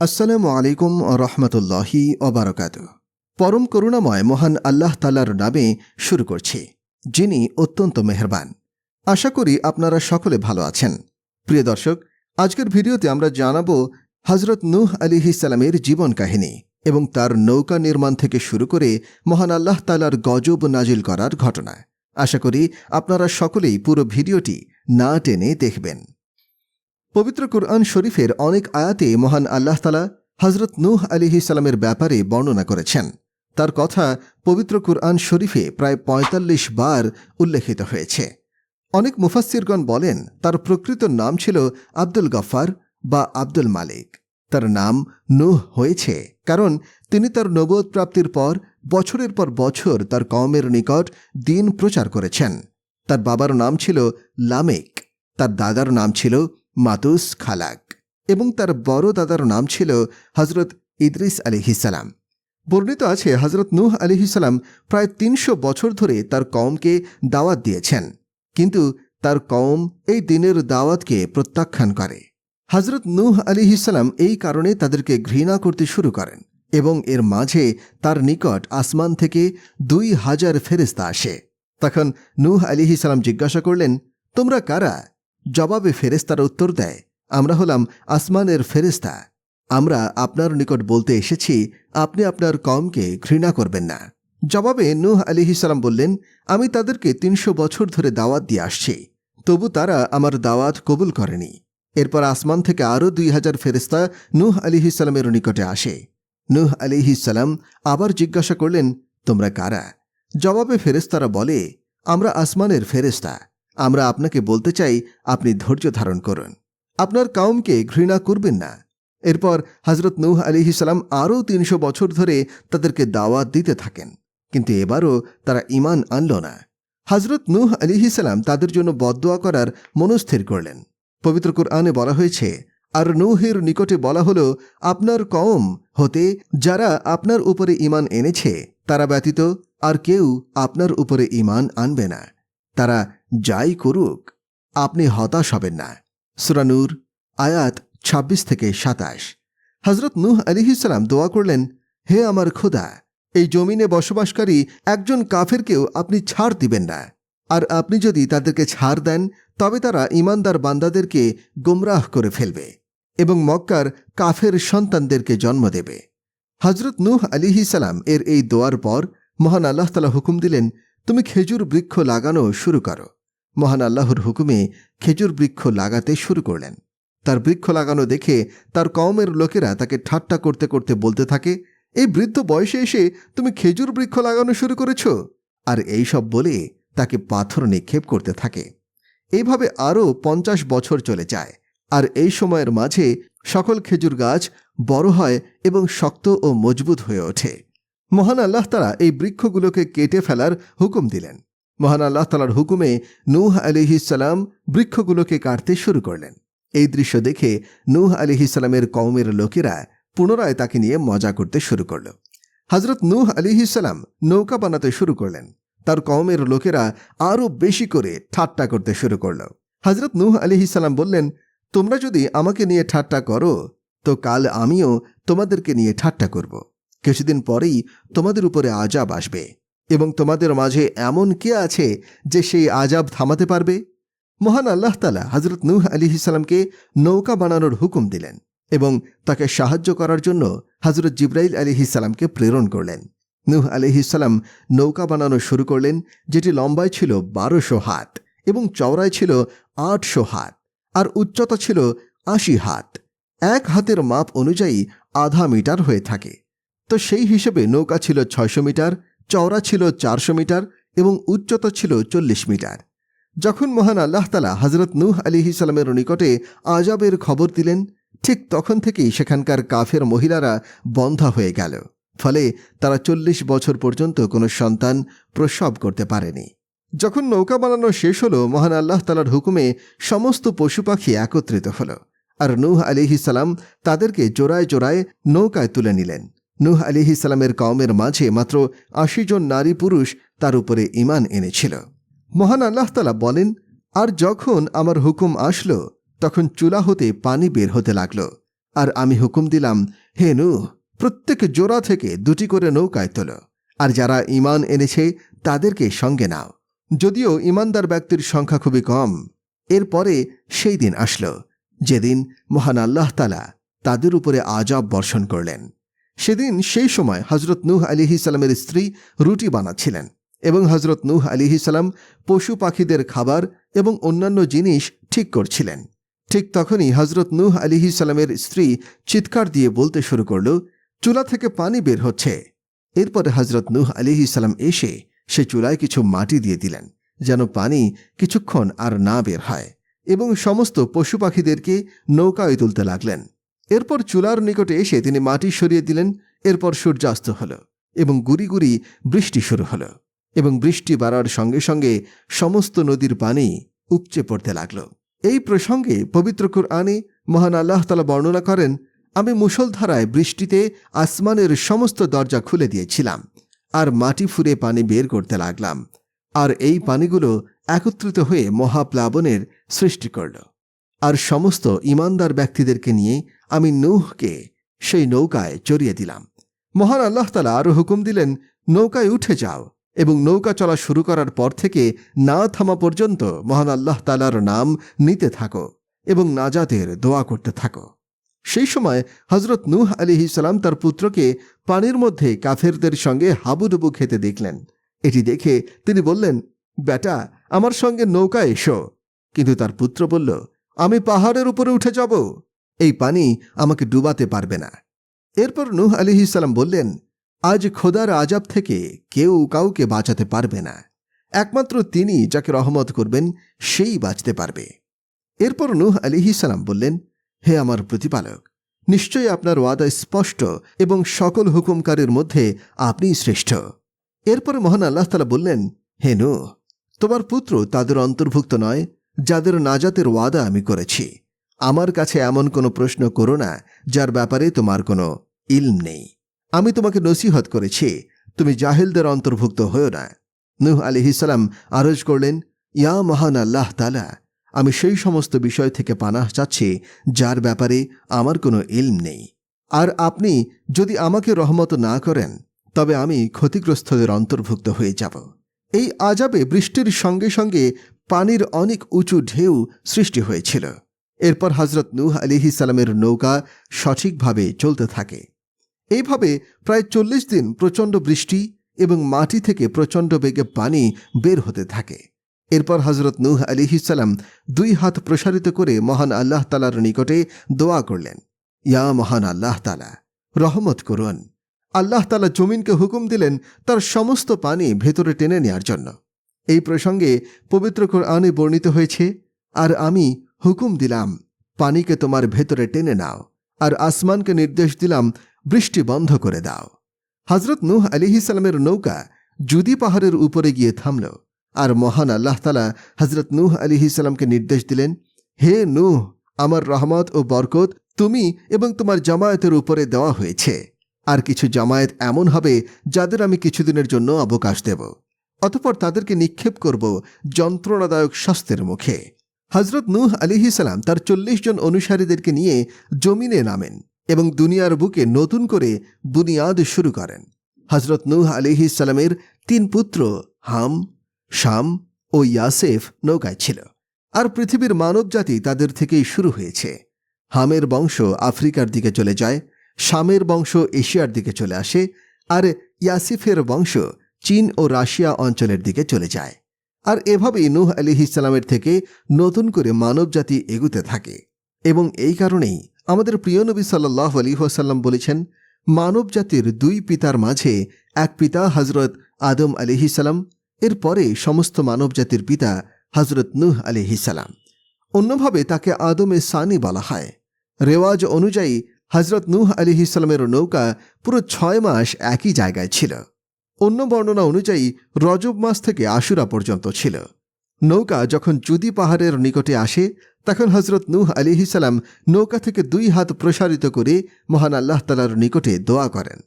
আসসালামু আলাইকুম রহমতুল্লাহি অবরকাত পরম করুণাময় মহান আল্লাহ তালার নামে শুরু করছি, যিনি অত্যন্ত মেহরবান। আশা করি আপনারা সকলে ভালো আছেন। প্রিয় দর্শক, আজকের ভিডিওতে আমরা জানাব হজরত নূহ আলিহি সালামের জীবন কাহিনী এবং তার নৌকা নির্মাণ থেকে শুরু করে মহান আল্লাহ তালার গজব নাজিল করার ঘটনা। আশা করি আপনারা সকলেই পুরো ভিডিওটি না টেনে দেখবেন। পবিত্র কুরআন শরীফের অনেক আয়াতে মহান আল্লাহ তালা হজরত নূহ আলিহি সালামের ব্যাপারে বর্ণনা করেছেন। তার কথা পবিত্র কুরআন শরীফে প্রায় ৪৫ বার উল্লেখিত হয়েছে। অনেক মুফাসিরগণ বলেন, তার প্রকৃত নাম ছিল আব্দুল গফার বা আব্দুল মালিক। তার নাম নূহ হয়েছে কারণ তিনি তার নবোধ প্রাপ্তির পর বছরের পর বছর তার কওমের নিকট দিন প্রচার করেছেন। তার বাবার নাম ছিল লামেক। তার দাদার নাম ছিল মাতুস খালাক এবং তার বড় দাদার নাম ছিল হজরত ইদ্রিস আলিহিসাল্লাম বর্ণিত আছে হজরত নূহ আলিহিসাল্লাম প্রায় তিনশো বছর ধরে তার কওমকে দাওয়াত দিয়েছেন, কিন্তু তার কওম এই দিনের দাওয়াতকে প্রত্যাখ্যান করে। হজরত নূহ আলিহিসাল্লাম এই কারণে তাদেরকে ঘৃণা করতে শুরু করেন এবং এর মাঝে তার নিকট আসমান থেকে দুই হাজার ফেরেস্তা আসে। তখন নূহ আলিহিসাল্লাম জিজ্ঞাসা করলেন, তোমরা কারা? জবাবে ফেরেস্তার উত্তর দেয়, আমরা হলাম আসমানের ফেরেস্তা আমরা আপনার নিকট বলতে এসেছি, আপনি আপনার কমকে ঘৃণা করবেন না। জবাবে নূহ আলিহিসাল্লাম বললেন, আমি তাদেরকে তিনশো বছর ধরে দাওয়াত দিয়ে আসছি। তবু তারা আমার দাওয়াত কবুল করেনি। এরপর আসমান থেকে আরও দুই হাজার ফেরেস্তা নূহ আলিহিসাল্লামের নিকটে আসে। নূহ আলিহিসাল্লাম আবার জিজ্ঞাসা করলেন, তোমরা কারা? জবাবে ফেরেস্তারা বলে, আমরা আসমানের ফেরেস্তা আমরা আপনাকে বলতে চাই, আপনি ধৈর্য ধারণ করুন। আপনার কাউমকে ঘৃণা করবেন না। এরপর হজরত নূহ আলিহিসাল্লাম আরও তিনশো বছর ধরে তাদেরকে দাওয়াত দিতে থাকেন। কিন্তু এবারও তারা ইমান আনল না। হজরত নূহ আলিহিসাল্লাম তাদের জন্য বদোয়া করার মনস্থির করলেন। পবিত্র কোরআনে বলা হয়েছে, আর নৌহের নিকটে বলা হল, আপনার কওম হতে যারা আপনার উপরে ইমান এনেছে, তারা ব্যতীত আর কেউ আপনার উপরে ইমান আনবে না। তারা যাই করুক, আপনি হতাশ হবেন না। সুরানুর আয়াত ২৬ থেকে সাতাশ। হজরত নূহ আলিহিসাল্লাম দোয়া করলেন, হে আমার খোদা, এই জমিনে বসবাসকারী একজন কাফেরকেও আপনি ছাড় দিবেন না। আর আপনি যদি তাদেরকে ছাড় দেন, তবে তারা ইমানদার বান্দাদেরকে গোমরাহ করে ফেলবে এবং মক্কার কাফের সন্তানদেরকে জন্ম দেবে। হজরত নূহ আলিহি সালাম এর এই দোয়ার পর মহান আল্লাহ তালা হুকুম দিলেন, তুমি খেজুর বৃক্ষ লাগানো শুরু করো। মহান আল্লাহর হুকুমে খেজুর বৃক্ষ লাগাতে শুরু করলেন। তার বৃক্ষ লাগানো দেখে তার কমের লোকেরা তাকে ঠাট্টা করতে করতে বলতে থাকে, এই বৃদ্ধ বয়সে এসে তুমি খেজুর বৃক্ষ লাগানো শুরু করেছ? আর এই সব বলে তাকে পাথর নিক্ষেপ করতে থাকে। এইভাবে আরও পঞ্চাশ বছর চলে যায়, আর এই সময়ের মাঝে সকল খেজুর গাছ বড় হয় এবং শক্ত ও মজবুত হয়ে ওঠে। মহান আল্লাহ তালা এই বৃক্ষগুলোকে কেটে ফেলার হুকুম দিলেন। মহান আল্লাহ তালার হুকুমে নূহ আলিহিসাল্লাম বৃক্ষগুলোকে কাটতে শুরু করলেন। এই দৃশ্য দেখে নূহ আলিহিসাল্লামের কওমের লোকেরা পুনরায় তাকে নিয়ে মজা করতে শুরু করল। হজরত নূহ আলিহিসাল্লাম নৌকা বানাতে শুরু করলেন। তার কওমের লোকেরা আরও বেশি করে ঠাট্টা করতে শুরু করল। হজরত নূহ আলিহিসাল্লাম বললেন, তোমরা যদি আমাকে নিয়ে ঠাট্টা করো, তো কাল আমিও তোমাদেরকে নিয়ে ঠাট্টা করব। কিছুদিন পরেই তোমাদের উপরে আজাব আসবে। এবং তোমাদের মাঝে এমন কে আছে যে সেই আজাব থামাতে পারবে? মহান আল্লাহ তালা হজরত নূহ আলিহিসাল্লামকে নৌকা বানানোর হুকুম দিলেন এবং তাকে সাহায্য করার জন্য হজরত জিব্রাইল আলিহিসাল্লামকে প্রেরণ করলেন। নূহ আলিহিসাল্লাম নৌকা বানানো শুরু করলেন, যেটি লম্বায় ছিল বারোশো হাত এবং চওড়ায় ছিল আটশো হাত আর উচ্চতা ছিল আশি হাত। এক হাতের মাপ অনুযায়ী আধা মিটার হয়ে থাকে। তো সেই হিসেবে নৌকা ছিল ছয়শো মিটার চওড়া ছিল চারশো মিটার এবং উচ্চতা ছিল চল্লিশ মিটার। যখন মহান আল্লাহ তালা হজরত নূহ আলিহি সালামের নিকটে আজাবের খবর দিলেন, ঠিক তখন থেকেই সেখানকার কাফের মহিলারা বন্ধা হয়ে গেল। ফলে তারা চল্লিশ বছর পর্যন্ত কোনো সন্তান প্রসব করতে পারেনি। যখন নৌকা বানানো শেষ হল, মহান আল্লাহ তালার হুকুমে সমস্ত পশু পাখি একত্রিত হল। আর নূহ আলিহি সালাম তাদেরকে জোড়ায় জোড়ায় নৌকায় তুলে নিলেন। নূহ আলিহি সালামের কওমের মাঝে মাত্র আশি জন নারী পুরুষ তার উপরে ইমান এনেছিল। মহান আল্লাহ তালা বলেন, আর যখন আমার হুকুম আসলো, তখন চুলা হতে পানি বের হতে লাগল। আর আমি হুকুম দিলাম, হে নূহ, প্রত্যেক জোড়া থেকে দুটি করে নৌকায় তোলো। আর যারা ইমান এনেছে, তাদেরকে সঙ্গে নাও। যদিও ইমানদার ব্যক্তির সংখ্যা খুবই কম, এরপরে সেই দিন আসল, যেদিন মহান আল্লাহ তালা তাদের উপরে আজাব বর্ষণ করলেন। সেদিন সেই সময় হজরত নূহ আলিহি সালামের স্ত্রী রুটি বানাচ্ছিলেন এবং হজরত নূহ আলিহি সালাম পশু পাখিদের খাবার এবং অন্যান্য জিনিস ঠিক করছিলেন। ঠিক তখনই হজরত নূহ আলিহি সালামের স্ত্রী চিৎকার দিয়ে বলতে শুরু করল, চুলা থেকে পানি বের হচ্ছে। এরপরে হজরত নূহ আলিহি সালাম এসে সে চুলায় কিছু মাটি দিয়ে দিলেন, যেন পানি কিছুক্ষণ আর না বের হয় এবং সমস্ত পশু পাখিদেরকে নৌকায় তুলতে লাগলেন। এরপর চুলার নিকটে এসে তিনি মাটি সরিয়ে দিলেন, এরপর সূর্যাস্ত হল এবং গুড়ি গুড়ি বৃষ্টি শুরু হল এবং বৃষ্টি বাড়ার সঙ্গে সঙ্গে সমস্ত নদীর পানি উপচে পড়তে লাগল। এই প্রসঙ্গে পবিত্র কুরআনে মহান আল্লাহ তালা বর্ণনা করেন, আমি মুষলধারায় বৃষ্টিতে আসমানের সমস্ত দরজা খুলে দিয়েছিলাম আর মাটি ফুরে পানি বের করতে লাগলাম আর এই পানিগুলো একত্রিত হয়ে মহাপ্লাবনের সৃষ্টি করল। আর সমস্ত ইমানদার ব্যক্তিদেরকে নিয়ে আমি নূহকে সেই নৌকায় চড়িয়ে দিলাম। মহান আল্লাহ তালা আরও হুকুম দিলেন, নৌকায় উঠে যাও এবং নৌকা চলা শুরু করার পর থেকে না থামা পর্যন্ত মহান আল্লাহ তালার নাম নিতে থাকো এবং নাজাতের দোয়া করতে থাকো। সেই সময় হজরত নূহ আলী সালাম তার পুত্রকে পানির মধ্যে কাফেরদের সঙ্গে হাবুডুবু খেতে দেখলেন। এটি দেখে তিনি বললেন, বেটা, আমার সঙ্গে নৌকা এসো। কিন্তু তার পুত্র বলল আমি পাহাড়ের উপরে উঠে যাব। এই পানি আমাকে ডুবাতে পারবে না। এরপর নূহ আলী বললেন, আজ খোদার আজাব থেকে কেউ কাউকে বাঁচাতে পারবে না। একমাত্র তিনি যাকে রহমত করবেন, সেই বাঁচতে পারবে। এরপর নূহ আলিহি সালাম বললেন, হে আমার প্রতিপালক, নিশ্চয়ই আপনার ওয়াদা স্পষ্ট এবং সকল হুকুমকারের মধ্যে আপনিই শ্রেষ্ঠ। এরপর মহান আল্লাহ তালা বললেন, হে নূহ, তোমার পুত্র তাদের অন্তর্ভুক্ত নয় যাদের নাজাতের ওয়াদা আমি করেছি। আমার কাছে এমন কোনো প্রশ্ন করো না, যার ব্যাপারে তোমার কোনো ইলম নেই। আমি তোমাকে নসিহত করেছি, তুমি জাহেলদের অন্তর্ভুক্ত হও না। নুহ আলিহিসাল্লাম আরজ করলেন, ইয়া মহান আল্লাহ তালা আমি সেই সমস্ত বিষয় থেকে পানাহ চাচ্ছি, যার ব্যাপারে আমার কোনো ইলম নেই। আর আপনি যদি আমাকে রহমত না করেন, তবে আমি ক্ষতিগ্রস্তদের অন্তর্ভুক্ত হয়ে যাব। এই আজাবে বৃষ্টির সঙ্গে সঙ্গে পানির অনেক উঁচু ঢেউ সৃষ্টি হয়েছিল। এরপর হজরত নূহ আলিহি সালামের নৌকা সঠিকভাবে চলতে থাকে। এইভাবে প্রায় চল্লিশ দিন প্রচণ্ড বৃষ্টি এবং মাটি থেকে প্রচণ্ড বেগে পানি বের হতে থাকে। এরপর হজরত নূহ আলিহিসাল্লাম দুই হাত প্রসারিত করে মহান আল্লাহ তালার নিকটে দোয়া করলেন, ইয়া মহান আল্লাহ তালা রহমত করুন। আল্লাহ তালা জমিনকে হুকুম দিলেন তার সমস্ত পানি ভেতরে টেনে নেয়ার জন্য। এই প্রসঙ্গে পবিত্র কোরআনে বর্ণিত হয়েছে, আর আমি হুকুম দিলাম, পানিকে তোমার ভেতরে টেনে নাও, আর আসমানকে নির্দেশ দিলাম, বৃষ্টি বন্ধ করে দাও। হজরত নূহ আলিহিসাল্লামের নৌকা জুদি পাহাড়ের উপরে গিয়ে থামল, আর মহান আল্লাহ তালা হজরত নূহ আলিহিসাল্লামকে নির্দেশ দিলেন, হে নুহ, আমার রহমত ও বরকত তুমি এবং তোমার জামায়াতের উপরে দেওয়া হয়েছে। আর কিছু জামায়াত এমন হবে যাদের আমি কিছুদিনের জন্য অবকাশ দেব। অতপর তাদেরকে নিক্ষেপ করব যন্ত্রণাদায়ক স্বাস্থ্যের মুখে। হজরত নূহ আলিহিসাল্লাম তার চল্লিশ জন অনুসারীদেরকে নিয়ে জমিনে নামেন এবং দুনিয়ার বুকে নতুন করে বুনিয়াদ শুরু করেন। হজরত নূহ আলিহি সালামের তিন পুত্র হাম, শাম ও ইয়াসেফ নৌকায় ছিল আর পৃথিবীর মানবজাতি তাদের থেকেই শুরু হয়েছে। হামের বংশ আফ্রিকার দিকে চলে যায়, শামের বংশ এশিয়ার দিকে চলে আসে আর ইয়াসিফের বংশ চীন ও রাশিয়া অঞ্চলের দিকে চলে যায়। আর এভাবেই নূহ আলিহিসাল্লামের থেকে নতুন করে মানবজাতি এগুতে থাকে। এবং এই কারণেই আমাদের প্রিয় নবী সাল্লাহ আলী ওসাল্লাম বলেছেন মানব জাতির দুই পিতার মাঝে এক পিতা হজরত আদম আলিহিসাল্লাম এর পরে সমস্ত মানব জাতির পিতা হজরত নুহ আলিহিসাল্লাম অন্যভাবে তাকে আদমে সানি বলা হয়। রেওয়াজ অনুযায়ী হজরত নূহ আলিহিসাল্লামের নৌকা পুরো ছয় মাস একই জায়গায় ছিল। অন্য বর্ণনা অনুযায়ী রজব মাস থেকে আশুরা পর্যন্ত ছিল। নৌকা যখন জুদি পাহাড়ের নিকটে আসে, তখন হজরত নূহ আলিহিসাল্লাম নৌকা থেকে দুই হাত প্রসারিত করে মহান আল্লাহ তালার নিকটে দোয়া করেন।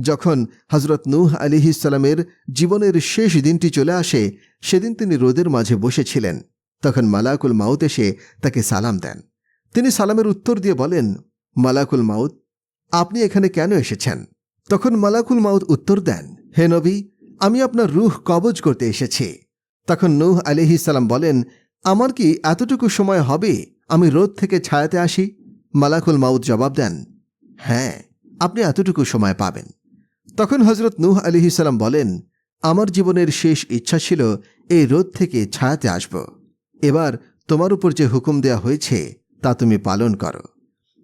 যখন হজরত নূহ আলিহিসাল্লামের জীবনের শেষ দিনটি চলে আসে, সেদিন তিনি রোদের মাঝে বসেছিলেন। তখন মালাকুল মাউত এসে তাকে সালাম দেন। তিনি সালামের উত্তর দিয়ে বলেন, মালাকুল মাউত, আপনি এখানে কেন এসেছেন? তখন মালাকুল মাউত উত্তর দেন হে নবী, আমি আপনার রুহ কবজ করতে এসেছি। তখন নূহ আলিহি সালাম বলেন, আমার কি এতটুকু সময় হবে? আমি রোদ থেকে ছায়াতে আসি? মালাকুল মাউদ জবাব দেন হ্যাঁ আপনি এতটুকু সময় পাবেন। তখন হজরত নূহ আলিহি সালাম বলেন, আমার জীবনের শেষ ইচ্ছা ছিল এই রোদ থেকে ছায়াতে আসব। এবার তোমার উপর যে হুকুম দেয়া হয়েছে, তা তুমি পালন করো।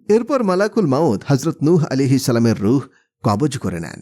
এরপর মালাকুল মাউদ হজরত নূহ আলিহি সালামের রুহ কবজ করে নেন।